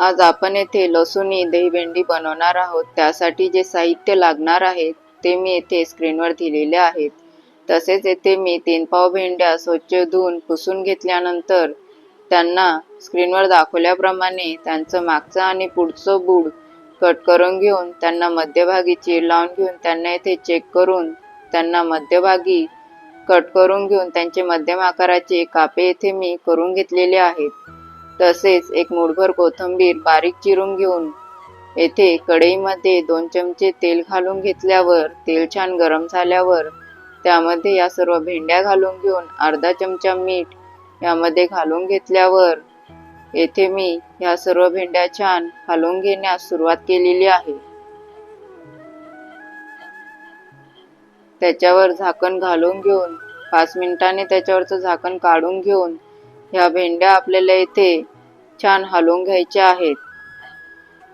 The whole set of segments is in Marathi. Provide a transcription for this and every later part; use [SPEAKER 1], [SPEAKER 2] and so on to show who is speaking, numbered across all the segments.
[SPEAKER 1] आज आपण येथे लसूणी दहीभेंडी बनवणार आहोत. त्यासाठी जे साहित्य लागणार आहे ते मी येथे स्क्रीनवर दिलेले आहेत. तसेच येथे मी तीन पाव भेंड्या स्वच्छ धुवून पुसून घेतल्यानंतर त्यांना स्क्रीनवर दाखवल्याप्रमाणे त्यांचं मागचं आणि पुढचं बूड कट करून घेऊन त्यांना मध्यभागी चीर लावून घेऊन त्यांना येथे चेक करून त्यांना मध्यभागी कट करून घेऊन त्यांचे मध्यम आकाराचे कापे येथे मी करून घेतलेले आहेत. तसेच एक मुठभर कोथिंबीर बारीक चिरून घेऊन येथे कढईमध्ये दोन चमचे तेल घालून घेतल्यावर तेल छान गरम झाल्यावर त्यामध्ये या सर्व भेंड्या घालून घेऊन अर्धा चमचा मीठ यामध्ये घालून घेतल्यावर येथे मी ह्या सर्व भेंड्या छान घालून घेण्यास सुरुवात केलेली आहे. त्याच्यावर झाकण घालून घेऊन पाच मिनिटांनी त्याच्यावरचं झाकण काढून घेऊन ह्या भेंड्या आपल्याला येथे छान हलवून घ्यायच्या आहेत.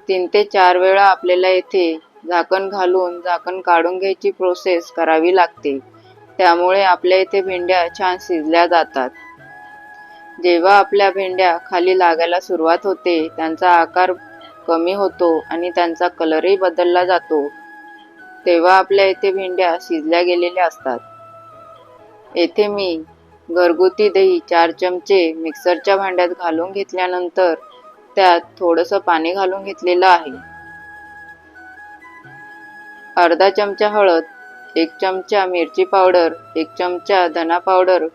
[SPEAKER 1] तीन ते चार वेळा आपल्याला येथे झाकण घालून झाकण काढून घ्यायची प्रोसेस करावी लागते. त्यामुळे आपल्या इथे भेंड्या छान शिजल्या जातात. जेव्हा आपल्या भेंड्या खाली लागायला सुरुवात होते त्यांचा आकार कमी होतो आणि त्यांचा कलरही बदलला जातो. तेव्हा आपल्या इथे भेंड्या शिजल्या गेलेल्या असतात. येथे मी घरगुती दही चार चमचे मिक्सरच्या भांड्यात घालून घेतल्यानंतर त्यात थोडंसं पाणी घालून घेतलेलं आहे. अर्धा चमचा हळद एक चमचा मिरची पावडर एक चमचा धना पावडर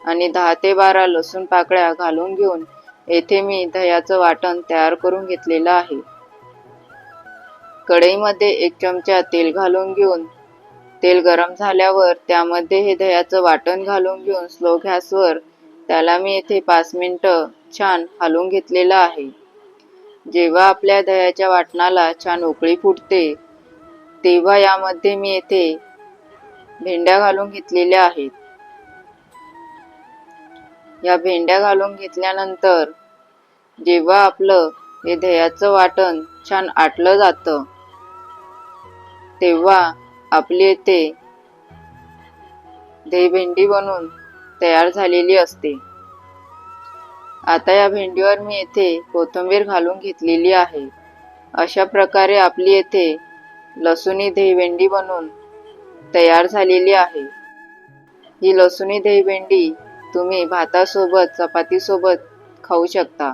[SPEAKER 1] आणि दहा ते बारा लसूण पाकळ्या घालून घेऊन येथे मी दह्याचं वाटण तयार करून घेतलेलं आहे. कढईमध्ये एक चमचा तेल घालून घेऊन तेल गरम झाल्यावर त्यामध्ये हे दह्याचं वाटण घालून घेऊन स्लो गॅसवर त्याला मी येथे पाच मिनटं छान हलवून घेतलेलं आहे. जेव्हा आपल्या दह्याच्या वाटणाला छान उकळी फुटते तेव्हा यामध्ये मी येथे भेंड्या घालून घेतलेल्या आहेत. या भेंड्या घालून घेतल्यानंतर जेव्हा आपलं हे दह्याचं वाटण छान आटलं जातं तेव्हा आपली येथे दही भेंडी बनून तयार झालेली असते. आता या भेंडीवर मी येथे कोथिंबीर घालून घेतलेली आहे. अशा प्रकारे आपली येथे लसुणी दहीभेंडी बनून तयार झालेली आहे. ही लसुणी दहीभेंडी तुम्ही भातासोबत चपातीसोबत खाऊ शकता.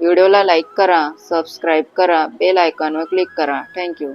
[SPEAKER 1] व्हिडिओला लाईक करा सबस्क्राईब करा बेल आयकॉनवर क्लिक करा. थँक्यू.